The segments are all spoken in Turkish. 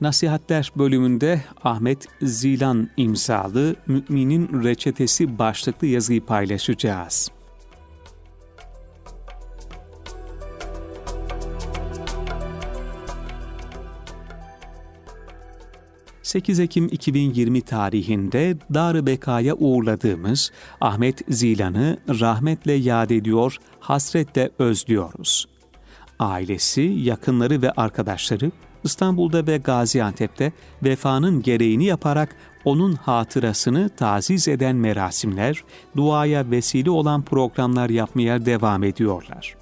Nasihatler bölümünde Ahmet Zilan imzalı Müminin Reçetesi başlıklı yazıyı paylaşacağız. ...8 Ekim 2020 tarihinde Dar-ı Beka'ya uğurladığımız Ahmet Zilan'ı rahmetle yad ediyor, hasretle özlüyoruz. Ailesi, yakınları ve arkadaşları İstanbul'da ve Gaziantep'te vefanın gereğini yaparak onun hatırasını taziz eden merasimler, duaya vesile olan programlar yapmaya devam ediyorlar.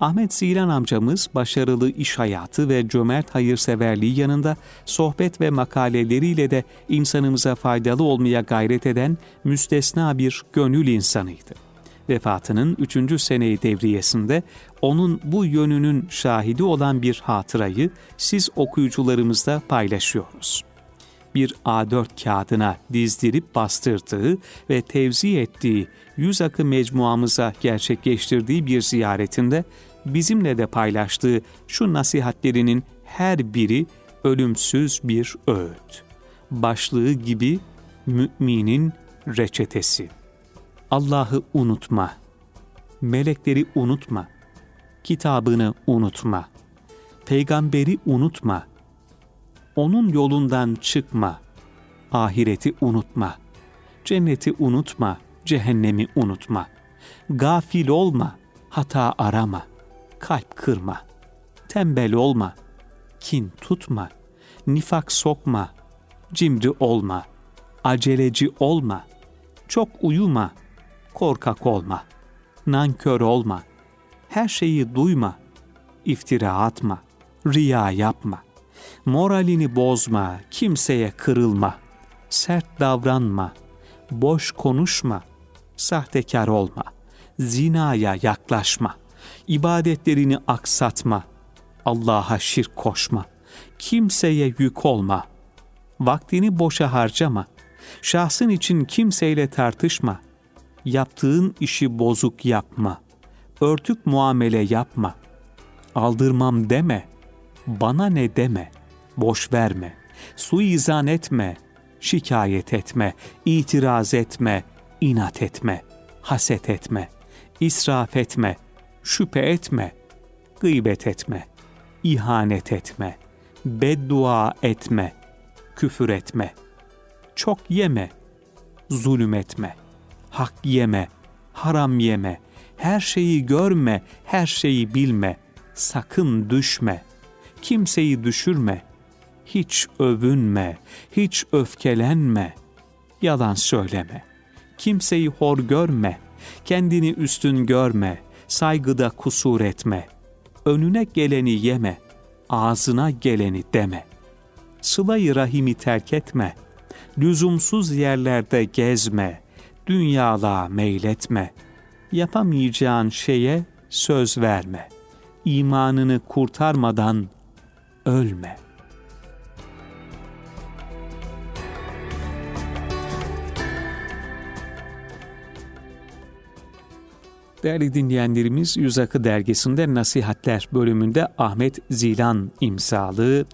Ahmet Zilan amcamız başarılı iş hayatı ve cömert hayırseverliği yanında sohbet ve makaleleriyle de insanımıza faydalı olmaya gayret eden müstesna bir gönül insanıydı vefatının 3. seneyi devriyesinde onun bu yönünün şahidi olan bir hatırayı siz okuyucularımızla paylaşıyoruz. Bir A4 kağıdına dizdirip bastırdığı ve tevzi ettiği yüz akı mecmuamıza gerçekleştirdiği bir ziyaretinde bizimle de paylaştığı şu nasihatlerinin her biri ölümsüz bir öğüt. Başlığı gibi müminin reçetesi. Allah'ı unutma, melekleri unutma, kitabını unutma, peygamberi unutma, onun yolundan çıkma, ahireti unutma, cenneti unutma, cehennemi unutma, gafil olma, hata arama, kalp kırma, tembel olma, kin tutma, nifak sokma, cimri olma, aceleci olma, çok uyuma, korkak olma, nankör olma, her şeyi duyma, iftira atma, riya yapma, moralini bozma, kimseye kırılma, sert davranma, boş konuşma, sahtekar olma, zinaya yaklaşma, ibadetlerini aksatma, Allah'a şirk koşma, kimseye yük olma, vaktini boşa harcama, şahsın için kimseyle tartışma.'' Yaptığın işi bozuk yapma, örtük muamele yapma, aldırmam deme, bana ne deme, boş verme, suizan etme, şikayet etme, itiraz etme, inat etme, haset etme, israf etme, şüphe etme, gıybet etme, ihanet etme, beddua etme, küfür etme, çok yeme, zulüm etme.'' Hak yeme, haram yeme, her şeyi görme, her şeyi bilme, sakın düşme, kimseyi düşürme, hiç övünme, hiç öfkelenme, yalan söyleme, kimseyi hor görme, kendini üstün görme, saygıda kusur etme, önüne geleni yeme, ağzına geleni deme. Sıla-i rahimi terk etme, lüzumsuz yerlerde gezme, dünyalığa meyletme. Yapamayacağın şeye söz verme. İmanını kurtarmadan ölme. Değerli dinleyenlerimiz Yüz Akı Dergisi'nde Nasihatler bölümünde Ahmet Zilan imzalı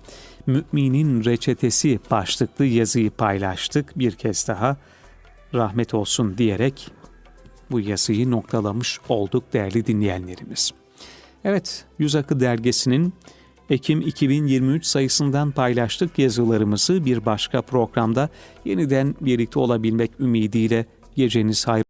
Müminin Reçetesi başlıklı yazıyı paylaştık. Bir kez daha rahmet olsun diyerek bu yazıyı noktalamış olduk değerli dinleyenlerimiz. Evet, Yüz Akı Dergisi'nin Ekim 2023 sayısından paylaştık yazılarımızı bir başka programda yeniden birlikte olabilmek ümidiyle geceniz hayır.